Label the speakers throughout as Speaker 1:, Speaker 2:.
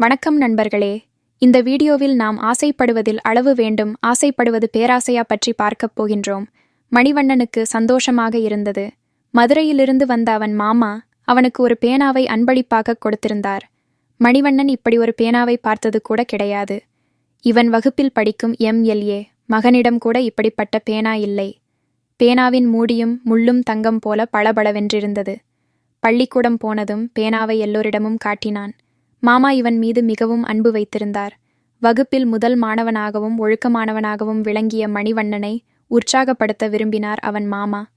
Speaker 1: வணக்கம் நண்பர்களே. இந்த வீடியோவில் நாம் ஆசைப்படுவதில் அளவு வேண்டும் ஆசைப்படுவது பேராசையா பற்றி பார்க்கப் போகின்றோம். மணிவண்ணனுக்கு சந்தோஷமாக இருந்தது. மதுரையிலிருந்து வந்த அவன் மாமா அவனுக்கு ஒரு பேனாவை அன்பளிப்பாக கொடுத்திருந்தார். மணிவண்ணன் இப்படி ஒரு பேனாவை பார்த்தது கூட கிடையாது. இவன் வகுப்பில் படிக்கும் எம்எல்ஏ மகனிடம் கூட இப்படிப்பட்ட பேனா இல்லை. பேனாவின் மூடியும் முள்ளும் தங்கம் போல பளபளவென்றிருந்தது. பள்ளிக்கூடம் போனதும் பேனாவை எல்லோரிடமும் காட்டினான். மாமா இவன் மீது மிகவும் அன்பு வைத்திருந்தார். வகுப்பில் முதல் மாணவனாகவும் ஒழுக்கமானவனாகவும் விளங்கிய மணிவண்ணனை உற்சாகப்படுத்த விரும்பினார் அவன் மாமா.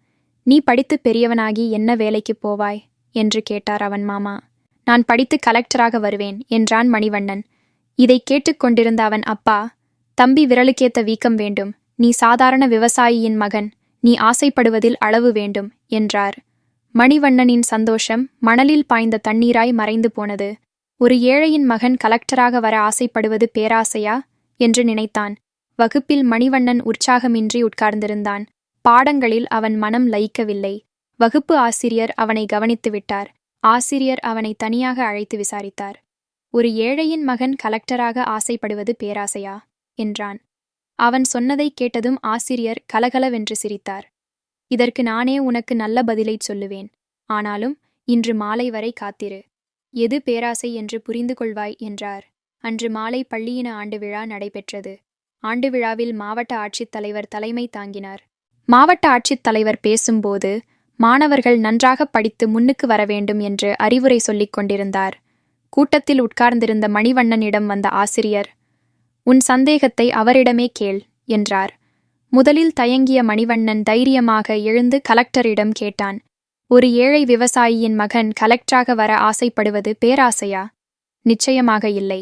Speaker 1: நீ படித்து பெரியவனாகி என்ன வேலைக்குப் போவாய்? என்று கேட்டார் அவன் மாமா. நான் படித்து கலெக்டராக வருவேன் என்றான் மணிவண்ணன். இதை கேட்டுக்கொண்டிருந்த அவன் அப்பா தம்பி விரலுக்கேத்த வீக்கம் வேண்டும். நீ சாதாரண விவசாயியின் மகன். நீ ஆசைப்படுவதில் அளவு வேண்டும் என்றார். மணிவண்ணனின் சந்தோஷம் மணலில் பாய்ந்த தண்ணீராய் மறைந்து போனது. ஒரு ஏழையின் மகன் கலெக்டராக வர ஆசைப்படுவது பேராசையா? என்று நினைத்தான். வகுப்பில் மணிவண்ணன் உற்சாகமின்றி உட்கார்ந்திருந்தான். பாடங்களில் அவன் மனம் லயிக்கவில்லை. வகுப்பு ஆசிரியர் அவனை கவனித்து விட்டார். ஆசிரியர் அவனை தனியாக அழைத்து விசாரித்தார். ஒரு ஏழையின் மகன் கலெக்டராக ஆசைப்படுவது பேராசையா? என்றான். அவன் சொன்னதை கேட்டதும் ஆசிரியர் கலகலவென்று சிரித்தார். இதற்கு நானே உனக்கு நல்ல பதிலைச் சொல்லுவேன். ஆனாலும் இன்று மாலை வரை காத்திரு. எது பேராசை என்று புரிந்து கொள்வாய் என்றார். அன்று மாலை பள்ளியின ஆண்டு விழா நடைபெற்றது. ஆண்டு விழாவில் மாவட்ட ஆட்சித்தலைவர் தலைமை தாங்கினார். மாவட்ட ஆட்சித்தலைவர் பேசும்போது மாணவர்கள் நன்றாக படித்து முன்னுக்கு வர வேண்டும் என்று அறிவுரை சொல்லிக் கொண்டிருந்தார். கூட்டத்தில் உட்கார்ந்திருந்த மணிவண்ணனிடம் வந்த ஆசிரியர் உன் சந்தேகத்தை அவரிடமே கேள் என்றார். முதலில் தயங்கிய மணிவண்ணன் தைரியமாக எழுந்து கலெக்டரிடம் கேட்டான். ஒரு ஏழை விவசாயியின் மகன் கலெக்டராக வர ஆசைப்படுவது பேராசையா? நிச்சயமாக இல்லை.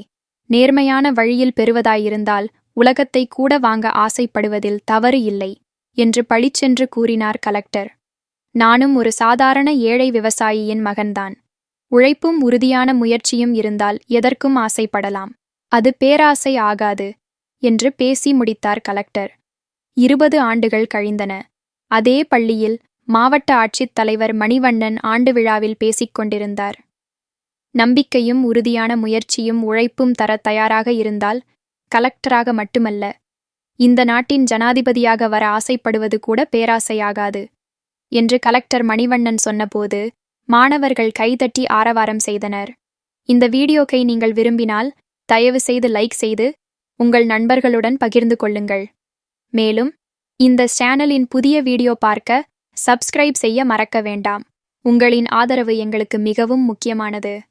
Speaker 1: நேர்மையான வழியில் பெறுவதாயிருந்தால் உலகத்தை கூட வாங்க ஆசைப்படுவதில் தவறு இல்லை என்று பழிச்சென்று கூறினார் கலெக்டர். நானும் ஒரு சாதாரண ஏழை விவசாயியின் மகன்தான். உழைப்பும் உறுதியான முயற்சியும் இருந்தால் எதற்கும் ஆசைப்படலாம். அது பேராசை ஆகாது என்று பேசி முடித்தார் கலெக்டர். இருபது ஆண்டுகள் கழிந்தன. அதே பள்ளியில் மாவட்ட ஆட்சித் தலைவர் மணிவண்ணன் ஆண்டு விழாவில் பேசிக் கொண்டிருந்தார். நம்பிக்கையும் உறுதியான முயற்சியும் உழைப்பும் தர தயாராக இருந்தால் கலெக்டராக மட்டுமல்ல இந்த நாட்டின் ஜனாதிபதியாக வர ஆசைப்படுவது கூட பேராசையாகாது என்று கலெக்டர் மணிவண்ணன் சொன்னபோது மாணவர்கள் கைதட்டி ஆரவாரம் செய்தனர். இந்த வீடியோக்கை நீங்கள் விரும்பினால் தயவு செய்து லைக் செய்து உங்கள் நண்பர்களுடன் பகிர்ந்து கொள்ளுங்கள். மேலும் இந்த சேனலின் புதிய வீடியோ பார்க்க சப்ஸ்கிரைப் செய்ய மறக்க வேண்டாம். உங்களின் ஆதரவு எங்களுக்கு மிகவும் முக்கியமானது.